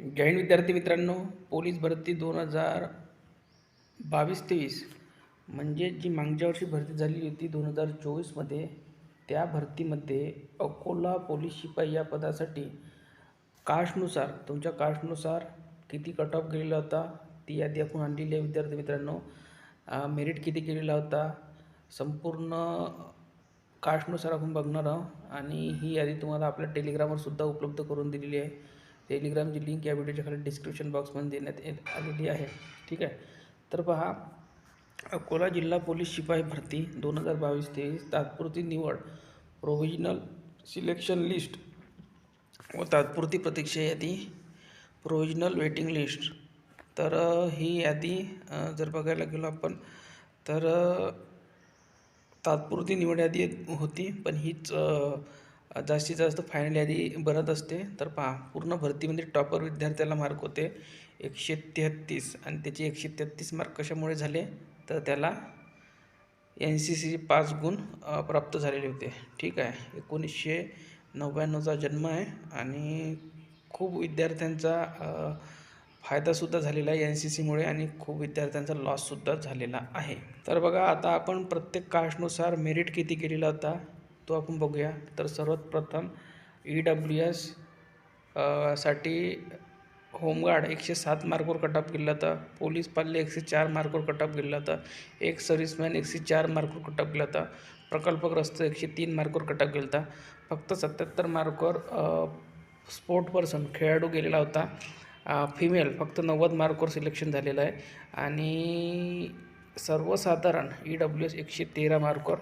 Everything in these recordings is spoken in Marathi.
जय विद्यार्थी मित्रांनो पोलीस भरती दोन हजार बावीस तेवीस म्हणजे जी मागच्या वर्षी भरती झालेली होती दोन हजार चोवीसमध्ये त्या भरतीमध्ये अकोला पोलीस शिपाई या पदासाठी कास्टनुसार तुमच्या कास्टनुसार किती कट ऑफ गेलेला होता ती यादी आपण आणलेली आहे विद्यार्थी मित्रांनो. मेरिट किती केलेला होता संपूर्ण कास्टनुसार आपण बघणार आहोत आणि ही यादी तुम्हाला आपल्या टेलिग्रामवर सुद्धा उपलब्ध करून दिलेली आहे. टेलिग्रामची लिंक या व्हिडिओच्या खाली डिस्क्रिप्शन बॉक्समध्ये देण्यात येत आलेली आहे. ठीक आहे? तर पहा अकोला जिल्हा पोलीस शिपाई भरती दोन हजार बावीस तेवीस तात्पुरती निवड. प्रोव्हिजनल सिलेक्शन लिस्ट व तात्पुरती प्रतीक्षा यादी. प्रोव्हिजनल वेटिंग लिस्ट तर ही यादी जर बघायला गेलो आपण तर तात्पुरती निवड यादी होती पण हीच जास्तीत जास्त फायनल यादी भरत असते. तर पहा पूर्ण भरतीमध्ये टॉपर विद्यार्थ्याला मार्क होते एकशे तेहत्तीस आणि त्याचे एकशे तेहत्तीस मार्क कशामुळे झाले? तर त्याला एन सी सी पाच गुण प्राप्त झालेले होते. ठीक आहे. एकोणीसशे नव्याण्णवचा जन्म आहे आणि खूप विद्यार्थ्यांचा फायदासुद्धा झालेला आहे एन सी सीमुळे आणि खूप विद्यार्थ्यांचा लॉससुद्धा झालेला आहे. तर बघा आता आपण प्रत्येक कास्टनुसार मेरिट किती केलेला होता? तो आपण बघूया. तर सर्वात प्रथम ई डब्ल्यू एससाठी होमगार्ड एकशे सात मार्कवर कटअप ऑफ गेला होता. पोलीस पाल्य एकशे चार मार्कवर कटअप ऑफ गेला होता. एक सर्व्हिसमॅन एकशे चार मार्कवर कटअप ऑफ गेला होता. प्रकल्पग्रस्त एकशे तीन मार्कवर कटअप ऑफ गेला होता. फक्त सत्याहत्तर मार्कवर स्पोर्ट पर्सन खेळाडू गेलेला होता. फिमेल फक्त नव्वद मार्कवर सिलेक्शन झालेलं आहे. आणि सर्वसाधारण ई डब्ल्यू एस एकशे तेरा मार्कवर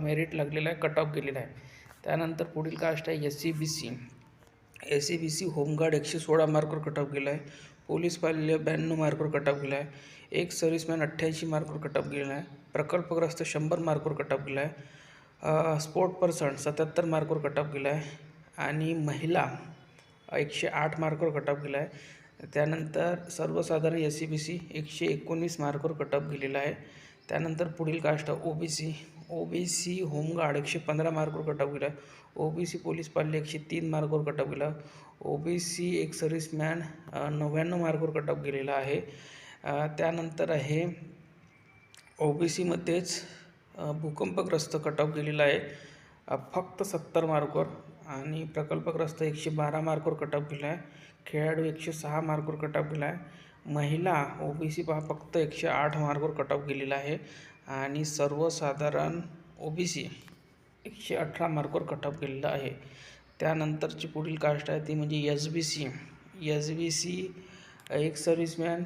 मेरिट लागलेलं आहे कट ऑफ गेलेला आहे. त्यानंतर पुढील कास्ट आहे S C B C S C B C home guard एकशे सोळा मार्कवर कट ऑफ गेला आहे. पोलीस पाल्य ब्याण्णव मार्कवर कट ऑफ गेला आहे. एक सर्व्हिसमॅन अठ्ठ्याऐंशी मार्कवर कट ऑफ गेला आहे. प्रकल्पग्रस्त शंभर मार्कवर कट ऑफ गेला आहे. स्पोर्ट पर्सन सत्याहत्तर मार्कवर कट ऑफ गेला आहे. आणि महिला एकशे आठ मार्कवर कट ऑफ गेला आहे. त्यानंतर सर्वसाधारण एस सी बी सी एकशे एकोणीस मार्कवर कट ऑफ गेलेला आहे. त्यानंतर पुढील caste O B C O B C home guard एकशे पंधरा मार्कवर कटअप केला. आहे ओ बी सी पोलीस पाल्य एकशे तीन मार्कवर कटअप केला. ओ बी सी एक सर्व्हिसमॅन नव्याण्णव मार्कवर कटअप केलेला गेलेला आहे त्यानंतर आहे ओ बी सीमध्येच भूकंपग्रस्त कटअप केलेला गेलेला आहे फक्त सत्तर मार्कवर आणि प्रकल्पग्रस्त एकशे बारा मार्कवर कटअप केला आहे. खेळाडू एकशे सहा मार्कवर कटअप केला गेला आहे. महिला ओ बी सी पहा फक्त एकशे आठ मार्कवर कटअप केलेला गेलेला आहे. आणि सर्वसाधारण ओ बी सी एकशे अठरा मार्कवर कट ऑफ आहे. त्यानंतरची पुढील कास्ट आहे ती म्हणजे S B C S B C ex serviceman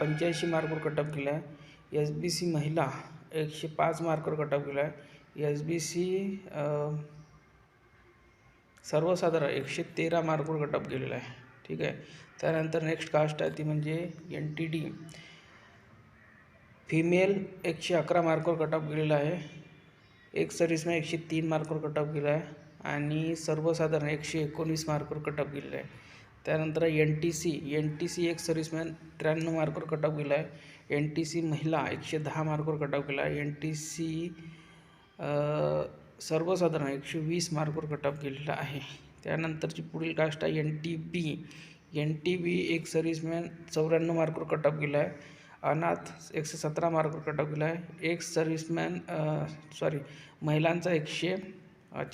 पंच्याऐंशी मार्कवर कट ऑफ आहे एस बी सी महिला एकशे पाच मार्कवर कट ऑफ आहे एस बी सी सर्वसाधारण एकशे तेरा मार्कवर कट ऑफ आहे. ठीक आहे. त्यानंतर नेक्स्ट कास्ट आहे ती म्हणजे एन टी डी. फिमेल एकशे अकरा मार्कवर कट ऑफ गेलेला आहे. एक सर्विसमॅन एकशे तीन मार्कवर कट ऑफ गेला आहे. आणि सर्वसाधारण एकशे एकोणीस मार्कवर कट ऑफ गेलेला आहे. त्यानंतर N T C N T C ex serviceman त्र्याण्णव मार्कवर कट ऑफ गेला आहे. एन टी सी महिला एकशे दहा मार्कवर कट ऑफ गेला आहे. एन टी सी सर्वसाधारण एकशे वीस मार्कवर कट ऑफ गेलेला आहे. त्यानंतरची पुढील कास्ट आहे N T B N T B एक सर्विसमॅन चौऱ्याण्णव मार्कवर कट ऑफ गेला आहे. अनाथ एकशे सतरा मार्क कट आहे. एक सर्व्हिसमॅन सॉरी महिलांचा एकशे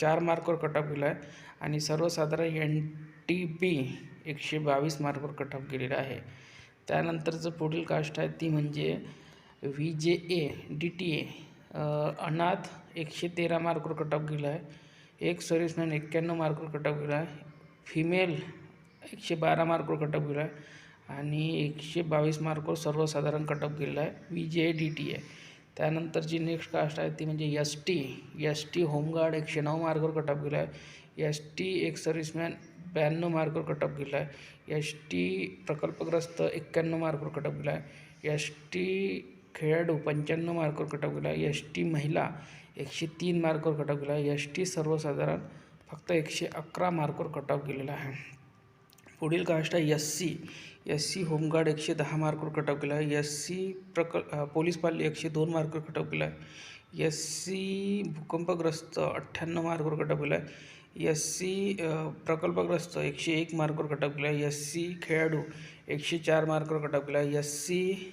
चार मार्कवर कटअप गेला आहे. आणि सर्वसाधारण एन टी बी एकशे बावीस मार्कवर कटअप गेलेला आहे. त्यानंतरचं पुढील कास्ट आहे. ती म्हणजे V J A D T A अनाथ एकशे तेरा मार्कवर कटअप गेला आहे. एक सर्व्हिसमॅन एक्क्याण्णव मार्कवर कटअप गेला आहे. फिमेल एकशे बारा मार्कवर कटअप गेला आहे. आणि एकशे बावीस मार्कवर सर्वसाधारण कटअप ऑफ गेलेला आहे. वी जे डी टी आहे त्यानंतरची नेक्स्ट कास्ट आहे ती म्हणजे S T S T home guard एकशे नऊ मार्कवर कटअप ऑफ आहे. एस टी एक सर्व्हिसमॅन ब्याण्णव मार्कवर कटअप ऑफ आहे. एस टी प्रकल्पग्रस्त एक्क्याण्णव मार्कवर कटअप ऑफ गेला आहे. एस टी खेळाडू पंच्याण्णव मार्कवर कटअप केला गेला आहे. एस टी महिला एकशे तीन मार्कवर कटअप केला गेला आहे. एस टी सर्वसाधारण फक्त एकशे अकरा मार्कवर कटअप केलेला गेलेला आहे. पुढील कास्ट आहे S C S C home guard एकशे दहा मार्कवर कटअप केला आहे. एस सी प्रक पोलीस पाल्य एकशे दोन मार्कवर कट केला आहे. एस सी भूकंपग्रस्त अठ्ठ्याण्णव मार्कवर कट केला आहे. एस सी प्रकल्पग्रस्त एकशे एक मार्कवर कट केला आहे. एस सी खेळाडू एकशे चार मार्कवर कट केला आहे. एस सी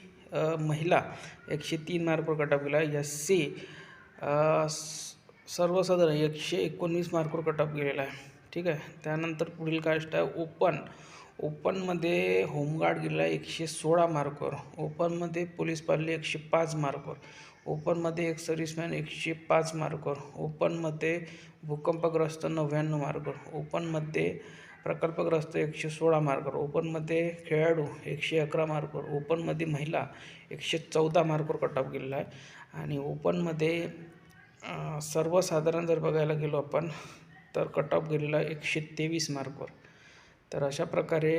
महिला एकशे तीन मार्कवर कटअप केला आहे. एस सी सर्वसाधारण एकशे एकोणवीस मार्कवर कटअप केलेला गेलेला आहे. ठीक आहे. त्यानंतर पुढील कास्ट आहे ओपन ओपनमध्ये होमगार्ड गेलेला आहे एकशे सोळा मार्कवर ओपनमध्ये पोलीस पाल्ले एकशे पाच मार्कवर ओपनमध्ये एक सर्व्हिसमॅन एकशे पाच मार्कवर ओपनमध्ये भूकंपग्रस्त नव्याण्णव मार्कवर ओपनमध्ये प्रकल्पग्रस्त एकशे सोळा मार्कवर ओपनमध्ये खेळाडू एकशे अकरा मार्कवर ओपनमध्ये महिला एकशे चौदा मार्कवर कट ऑफ गेलेला आहे. आणि ओपनमध्ये सर्वसाधारण जर बघायला गेलो आपण तर कट ऑफ गेलेला एकशे तेवीस मार्कवर. तर अशा प्रकारे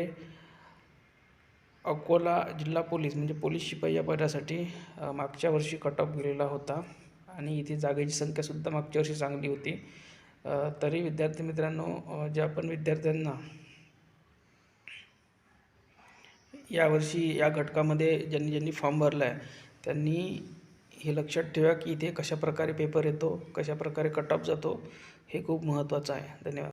अकोला जिल्हा पोलीस म्हणजे पोलीस शिपाई या पदासाठी मागच्या वर्षी कट ऑफ गेलेला होता. आणि इथे जागेची संख्यासुद्धा मागच्या वर्षी चांगली होती. तरी विद्यार्थी मित्रांनो ज्या पण विद्यार्थ्यांना यावर्षी या घटकामध्ये ज्यांनी ज्यांनी फॉर्म भरला आहे त्यांनी हे लक्षात ठेवा की इथे कशा प्रकारे पेपर येतो कशा प्रकारे कट ऑफ जातो हे खूप महत्त्वाचं आहे. धन्यवाद.